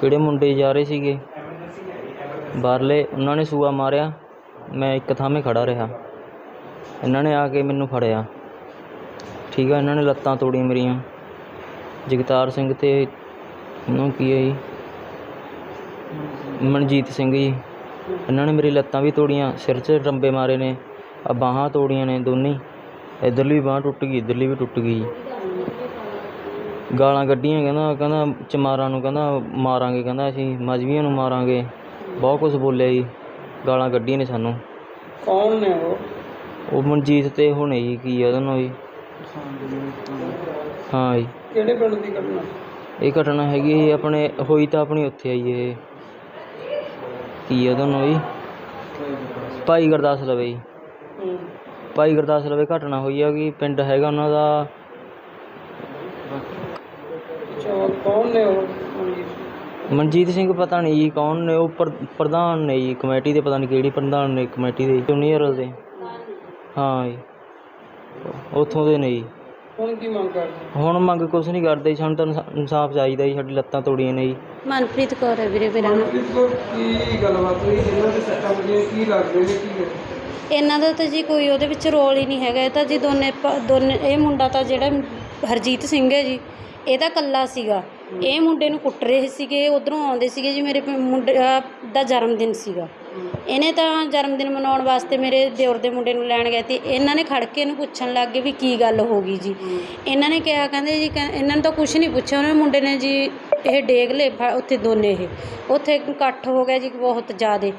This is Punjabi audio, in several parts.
ਕਿਹੜੇ ਮੁੰਡੇ ਜਾ ਰਹੇ ਸੀਗੇ? ਬਾਹਰਲੇ, ਉਹਨਾਂ ਨੇ ਸੂਆ ਮਾਰਿਆ। ਮੈਂ ਇੱਕ ਥਾਵੇਂ ਖੜਾ ਰਿਹਾ। ਇਹਨਾਂ ਨੇ ਆ ਕੇ ਮੈਨੂੰ ਫੜਿਆ। ਠੀਕ ਆ, ਇਹਨਾਂ ਨੇ ਲੱਤਾਂ ਤੋੜੀਆਂ ਮੇਰੀਆਂ। ਜਗਤਾਰ ਸਿੰਘ ਤੇ ਉਹਨੂੰ ਕੀ ਹੈ ਜੀ? ਮਨਜੀਤ ਸਿੰਘ ਜੀ। ਇਹਨਾਂ ਨੇ ਮੇਰੀ ਲੱਤਾਂ ਵੀ ਤੋੜੀਆਂ, ਸਿਰ 'ਚ ਰੰਬੇ ਮਾਰੇ ਨੇ। ਆ ਬਾਹਾਂ ਤੋੜੀਆਂ ਨੇ ਦੋਨੇ। ਹੀ। ਇੱਧਰਲੀ ਬਾਂਹ ਟੁੱਟ ਗਈ, ਇੱਧਰਲੀ ਵੀ ਟੁੱਟ ਗਈ ਗਾਲਾਂ ਕੱਢੀਆਂ ਕਹਿੰਦਾ ਕਹਿੰਦਾ ਚਮਾਰਾਂ ਨੂੰ ਕਹਿੰਦਾ ਮਾਰਾਂਗੇ ਕਹਿੰਦਾ ਅਸੀਂ ਮਜਵੀਆਂ ਨੂੰ ਮਾਰਾਂਗੇ। ਬਹੁਤ ਕੁਝ ਬੋਲਿਆ ਜੀ ਗਾਲਾਂ ਕੱਢੀਆਂ ਨੇ ਸਾਨੂੰ। ਕੌਣ ਨੇ ਉਹ? ਉਹ ਮਨਜੀਤ ਤੇ ਹੁਣੇ ਜੀ ਕੀ ਆ ਉਹਦਾ ਨਾਂ ਜੀ। ਹਾਂ ਜੀ। ਕਿਹੜੇ ਪਿੰਡ ਦੀ ਘਟਨਾ? ਇਹ ਘਟਨਾ ਹੈਗੀ ਜੀ ਆਪਣੇ ਹੋਈ ਤਾਂ ਆਪਣੀ ਉੱਥੇ ਆਈ ਇਹ। ਕੀ ਆ ਉਹਦਾ ਨਾਂ ਜੀ? ਭਾਈ ਗੁਰਦਾਸ ਲਵੇ ਜੀ। ਭਾਈ ਗੁਰਦਾਸ ਲਵੇ ਘਟਨਾ ਹੋਈ ਆ ਕਿ ਪਿੰਡ ਹੈਗਾ ਉਹਨਾਂ ਦਾ ਅੱਛਾ ਕੌਣ ਨੇ ਉਹ? ਮਨਜੀਤ? ਮਨਜੀਤ ਸਿੰਘ ਪਤਾ ਨਹੀਂ ਜੀ ਕੌਣ ਨੇ ਉਹ ਪ੍ਰ- ਪ੍ਰਧਾਨ ਨੇ ਜੀ ਕਮੇਟੀ ਦੇ ਪਤਾ ਨਹੀਂ ਕਿਹੜੀ ਪ੍ਰਧਾਨ ਨੇ ਕਮੇਟੀ ਦੇ ਜੂਨੀਅਰ ਦੇ। ਹਾਂ ਜੀ। ਉੱਥੋਂ ਦੇ ਨੇ ਜੀ। ਹੁਣ ਕੀ ਮੰਗ ਕਰਦੇ? ਹੁਣ ਮੰਗ ਕੁਛ ਨਹੀਂ ਕਰਦੇ ਜੀ, ਸਾਨੂੰ ਤਾਂ ਇਨਸਾ- ਇਨਸਾਫ ਚਾਹੀਦਾ ਜੀ ਸਾਡੀ ਲੱਤਾਂ ਤੋੜੀਆਂ ਨੇ ਜੀ। ਮਨਪ੍ਰੀਤ ਕੌਰ ਹੈ ਵੀਰੇ ਮੇਰਾ ਨਾਮ। ਕੀ ਗੱਲਬਾਤ ਹੋਈ? ਜਿਨ੍ਹਾਂ ਦੇ ਸੱਟਾਂ ਵਜੀਆਂ ਕੀ ਲੱਗਦੇ ਨੇ ਕੀ ਹੈ ਇਹਨਾਂ ਦਾ ਤਾਂ ਜੀ ਕੋਈ ਉਹਦੇ ਵਿੱਚ ਰੋਲ ਹੀ ਨਹੀਂ ਹੈਗਾ ਇਹ ਤਾਂ ਜੀ ਦੋਨੇ ਪ- ਦੋਨੇ ਇਹ ਮੁੰਡਾ ਤਾਂ ਜਿਹੜਾ ਹਰਜੀਤ ਸਿੰਘ ਹੈ ਜੀ। ਇਹ ਤਾਂ ਕੱਲਾ ਸੀਗਾ। ਇਹ ਮੁੰਡੇ ਨੂੰ ਕੁੱਟ ਰਹੇ ਸੀਗੇ ਉਧਰੋਂ ਆਉਂਦੇ ਸੀਗੇ ਜੀ ਮੇਰੇ ਮੁੰਡੇ ਦਾ ਜਨਮ ਦਿਨ ਸੀਗਾ। ਇਹਨੇ ਤਾਂ ਜਨਮ ਦਿਨ ਮਨਾਉਣ ਵਾਸਤੇ ਮੇਰੇ ਦਿਓਰ ਦੇ ਮੁੰਡੇ ਨੂੰ ਲੈਣ ਗਏ ਤੇ ਇਹਨਾਂ ਨੇ ਖੜ ਕੇ ਇਹਨੂੰ ਪੁੱਛਣ ਲੱਗ ਗਏ ਵੀ ਕੀ ਗੱਲ ਹੋ ਗਈ ਜੀ। ਇਹਨਾਂ ਨੇ ਕਿਹਾ ਕਹਿੰਦੇ ਜੀ ਇਹਨਾਂ ਨੇ ਤਾਂ ਕੁਝ ਨਹੀਂ ਪੁੱਛਿਆ ਉਹਨੇ ਮੁੰਡੇ ਨੇ ਜੀ ਇਹ ਡੇਗ ਫ- ਉੱਥੇ ਦੋਨੇ ਇਹ। ਉੱਥੇ ਇਕੱਠ ਹੋ ਗਿਆ ਜੀ ਬਹੁਤ ਜ਼ਿਆਦੇ।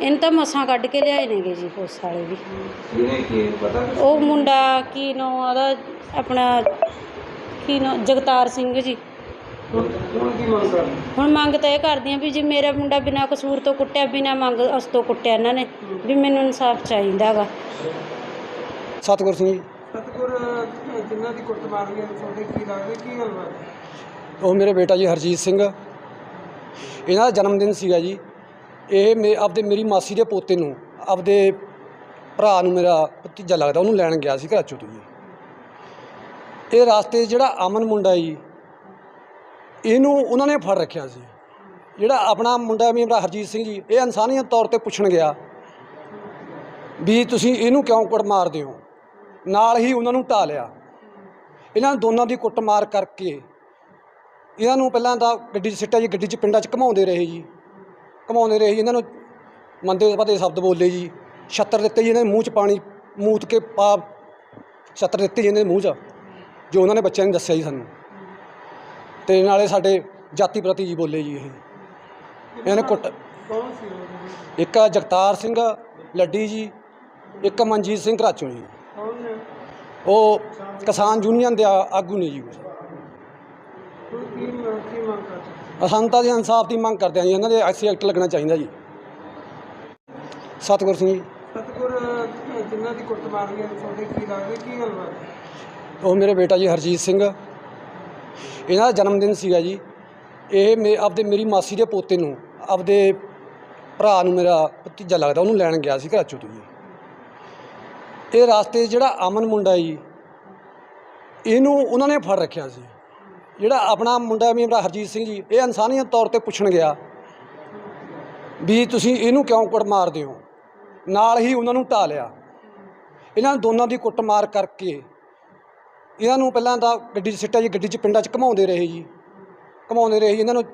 ਇਹਨੂੰ ਤਾਂ ਮਸਾਂ ਕੱਢ ਕੇ ਲਿਆਏ ਨੇਗੇ ਜੀ ਪੁਲਿਸ ਵਾਲੇ ਵੀ? ਉਹ ਮੁੰਡਾ ਕੀ ਨਾਂ ਉਹਦਾ? ਆਪਣਾ ਕੀ ਨਾਂ ਜਗਤਾਰ ਸਿੰਘ ਜੀ। ਹੁਣ ਹੁਣ ਕੀ ਮੰਗ ਕਰਦੇ? ਹੁਣ ਮੰਗ ਤਾਂ ਇਹ ਕਰਦੀ ਆ ਵੀ ਜੇ ਮੇਰਾ ਮੁੰਡਾ ਬਿਨਾਂ ਕਸੂਰ ਤੋਂ ਕੁੱਟਿਆ ਬਿਨਾਂ ਮੰਗ ਉਸ ਤੋਂ ਕੁੱਟਿਆ ਇਹਨਾਂ ਨੇ ਵੀ ਮੈਨੂੰ ਇਨਸਾਫ ਚਾਹੀਦਾ ਹੈਗਾ ਸਤਿਗੁਰ ਸਿੰਘ ਜੀ। ਸਤਗੁਰ ਅਹ, ਜਿਨ੍ਹਾਂ ਦੀ ਕੁੱਟ ਮਾਰੀ ਹੈ ਤੁਹਾਡੇ ਕੀ ਲੱਗਦੇ ਕੀ ਗੱਲਬਾਤ ਉਹ ਮੇਰੇ ਬੇਟਾ ਜੀ ਹਰਜੀਤ ਸਿੰਘ ਇਹਨਾਂ ਦਾ ਜਨਮ ਦਿਨ ਸੀਗਾ ਜੀ। ਇਹ ਮੇ ਆਪਦੇ ਮੇਰੀ ਮਾਸੀ ਦੇ ਪੋਤੇ ਨੂੰ ਆਪਦੇ ਭਰਾ ਨੂੰ ਮੇਰਾ ਭਤੀਜਾ ਲੱਗਦਾ ਉਹਨੂੰ ਲੈਣ ਗਿਆ ਸੀ ਘਰ ਚੋਂ ਜੀ। ਇਹ ਰਾਸਤੇ 'ਚ ਜਿਹੜਾ ਅਮਨ ਮੁੰਡਾ ਜੀ, ਇਹਨੂੰ ਉਹਨਾਂ ਨੇ ਫੜ ਰੱਖਿਆ ਸੀ। ਜਿਹੜਾ ਆਪਣਾ ਮੁੰਡਾ ਵੀ ਮੇਰਾ ਹਰਜੀਤ ਸਿੰਘ ਜੀ, ਇਹ ਇਨਸਾਨੀਅਤ ਤੌਰ ਤੇ ਪੁੱਛਣ ਗਿਆ ਵੀ ਤੁਸੀਂ ਇਹਨੂੰ ਕਿਉਂ ਕੁੱਟ ਮਾਰਦੇ ਹੋ? ਨਾਲ ਹੀ ਉਹਨਾਂ ਨੂੰ ਢਾ ਲਿਆ। ਇਹਨਾਂ ਦੋਨਾਂ ਦੀ ਕੁੱਟਮਾਰ ਕਰਕੇ ਇਹਨਾਂ ਨੂੰ ਪਹਿਲਾਂ ਤਾਂ ਗੱਡੀ 'ਚ ਸਿੱਟਿਆ ਜੀ, ਗੱਡੀ 'ਚ ਪਿੰਡਾਂ 'ਚ ਘਮਾਉਂਦੇ ਰਹੇ ਜੀ। ਘਮਾਉਂਦੇ ਰਹੇ ਜੀ, ਇਹਨਾਂ ਨੂੰ ਮੰਦੇ ਪਤੇ ਸ਼ਬਦ ਬੋਲੇ ਜੀ। ਛੱਤਰ ਦਿੱਤੇ ਜੀ, ਇਹਨਾਂ ਦੇ ਮੂੰਹ 'ਚ ਪਾਣੀ ਮੂਤ ਕੇ ਪਾ ਛੱਤਰ ਦਿੱਤੇ ਜੀ ਇਹਨਾਂ ਦੇ ਮੂੰਹ 'ਚ। ਜੋ ਉਹਨਾਂ ਨੇ ਬੱਚਿਆਂ ਨੇ ਦੱਸਿਆ ਜੀ ਸਾਨੂੰ। ਤੇ ਨਾਲੇ ਸਾਡੇ ਜਾਤੀ ਪ੍ਰਤੀ ਜੀ ਬੋਲੇ ਜੀ ਇਹ। ਇਹਨਾਂ ਨੇ ਕੁੱਟ ਕੌਣ ਸੀ ਉਹ ਇੱਕ ਆ ਜਗਤਾਰ ਸਿੰਘ ਲੱਡੀ ਜੀ ਇੱਕ ਮਨਜੀਤ ਸਿੰਘ ਘਰਾਚੋਂ ਜੀ। ਕੌਣ ਨੇ ਉਹ ਕਿਸਾਨ ਯੂਨੀਅਨ ਦੇ ਆ- ਆਗੂ ਨੇ ਜੀ ਹੁਣ ਕੀ ਮੰਗ ਕੀ ਮੰਗ ਕਰਦੇ ਸਾਨੂੰ ਤਾਂ ਜੀ ਇਨਸਾਫ ਦੀ ਮੰਗ ਕਰਦੇ ਹਾਂ ਜੀ। ਇਹਨਾਂ ਦੇ ਐਸੀ ਐਕਟ ਲੱਗਣਾ ਚਾਹੀਦਾ ਜੀ। ਸਤਿਗੁਰ ਸਿੰਘ ਜੀ। ਸਤਗੁਰ ਅਹ, ਜਿਨ੍ਹਾਂ ਦੀ ਕੁੱਟ ਮਾਰੀ ਹੈ ਤੁਹਾਡੇ ਕੀ ਲੱਗਦੇ ਕੀ ਗੱਲਬਾਤ ਉਹ ਮੇਰੇ ਬੇਟਾ ਜੀ ਹਰਜੀਤ ਸਿੰਘ। ਇਹਨਾਂ ਦਾ ਜਨਮ ਦਿਨ ਸੀਗਾ ਜੀ। ਇਹ ਮੇ, ਆਪਦੇ ਮੇਰੀ ਮਾਸੀ ਦੇ ਪੋਤੇ ਨੂੰ, ਆਪਦੇ ਭਰਾ ਨੂੰ ਮੇਰਾ ਭਤੀਜਾ ਲੱਗਦਾ, ਉਹਨੂੰ ਲੈਣ ਗਿਆ ਸੀ ਘਰ ਚੋਂ। ਤੋਂ ਜੀ ਇਹ ਰਾਸਤੇ 'ਚ ਜਿਹੜਾ ਅਮਨ ਮੁੰਡਾ ਜੀ, ਇਹਨੂੰ ਉਹਨਾਂ ਨੇ ਫੜ ਰੱਖਿਆ ਸੀ। ਜਿਹੜਾ ਆਪਣਾ ਮੁੰਡਾ ਵੀ ਮੇਰਾ ਹਰਜੀਤ ਸਿੰਘ ਜੀ, ਇਹ ਇਨਸਾਨੀਅਤ ਤੌਰ ਤੇ ਪੁੱਛਣ ਗਿਆ ਵੀ ਤੁਸੀਂ ਇਹਨੂੰ ਕਿਉਂ ਕੁੱਟ ਮਾਰਦੇ ਹੋ? ਨਾਲ ਹੀ ਉਹਨਾਂ ਨੂੰ ਢਾ ਲਿਆ। ਇਹਨਾਂ ਦੋਨਾਂ ਦੀ ਕੁੱਟਮਾਰ ਕਰਕੇ ਇਹਨਾਂ ਨੂੰ ਪਹਿਲਾਂ ਤਾਂ ਗੱਡੀ 'ਚ ਸਿੱਟਿਆ ਜੀ ਗੱਡੀ 'ਚ ਪਿੰਡਾਂ 'ਚ ਘਮਾਉਂਦੇ ਰਹੇ ਜੀ। ਘਮਾਉਂਦੇ ਰਹੇ ਜੀ ਇਹਨਾਂ ਨੂੰ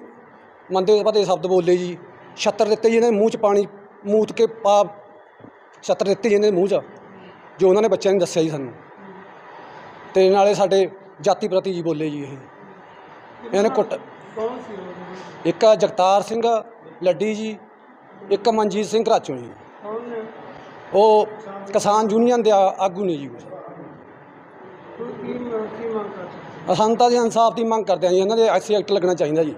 ਮੰਦੇ ਪਤੇ ਸ਼ਬਦ ਬੋਲੇ ਜੀ। ਛੱਤਰ ਦਿੱਤੇ ਜੀ ਇਹਨਾਂ ਦੇ ਮੂੰਹ 'ਚ ਪਾਣੀ ਮੂਤ ਕੇ ਪਾ ਛੱਤਰ ਦਿੱਤੇ ਜੀ ਇਹਨਾਂ ਦੇ ਮੂੰਹ 'ਚ ਜੋ ਉਹਨਾਂ ਨੇ ਬੱਚਿਆਂ ਨੇ ਦੱਸਿਆ ਜੀ ਸਾਨੂੰ। ਤੇ ਨਾਲੇ ਸਾਡੇ ਜਾਤੀ ਪ੍ਰਤੀ ਜੀ ਬੋਲੇ ਜੀ ਇਹ। ਇਹਨਾਂ ਨੇ ਕੁੱਟ ਕੌਣ ਸੀ ਉਹ ਇੱਕ ਆ ਜਗਤਾਰ ਸਿੰਘ ਲੱਡੀ ਜੀ ਇੱਕ ਮਨਜੀਤ ਸਿੰਘ ਘਰਾਚੋਂ ਜੀ। ਕੌਣ ਨੇ? ਉਹ ਕਿਸਾਨ ਯੂਨੀਅਨ ਦੇ ਆ- ਆਗੂ ਨੇ ਜੀ। ਅਸੰਤਾ ਦੇ ਇਨਸਾਫ ਦੀ ਮੰਗ ਕਰਦੇ ਹਾਂ ਜੀ, ਇਹਨਾਂ ਦੇ ਐਸੀ ਐਕਟ ਲੱਗਣਾ ਚਾਹੀਦਾ ਜੀ।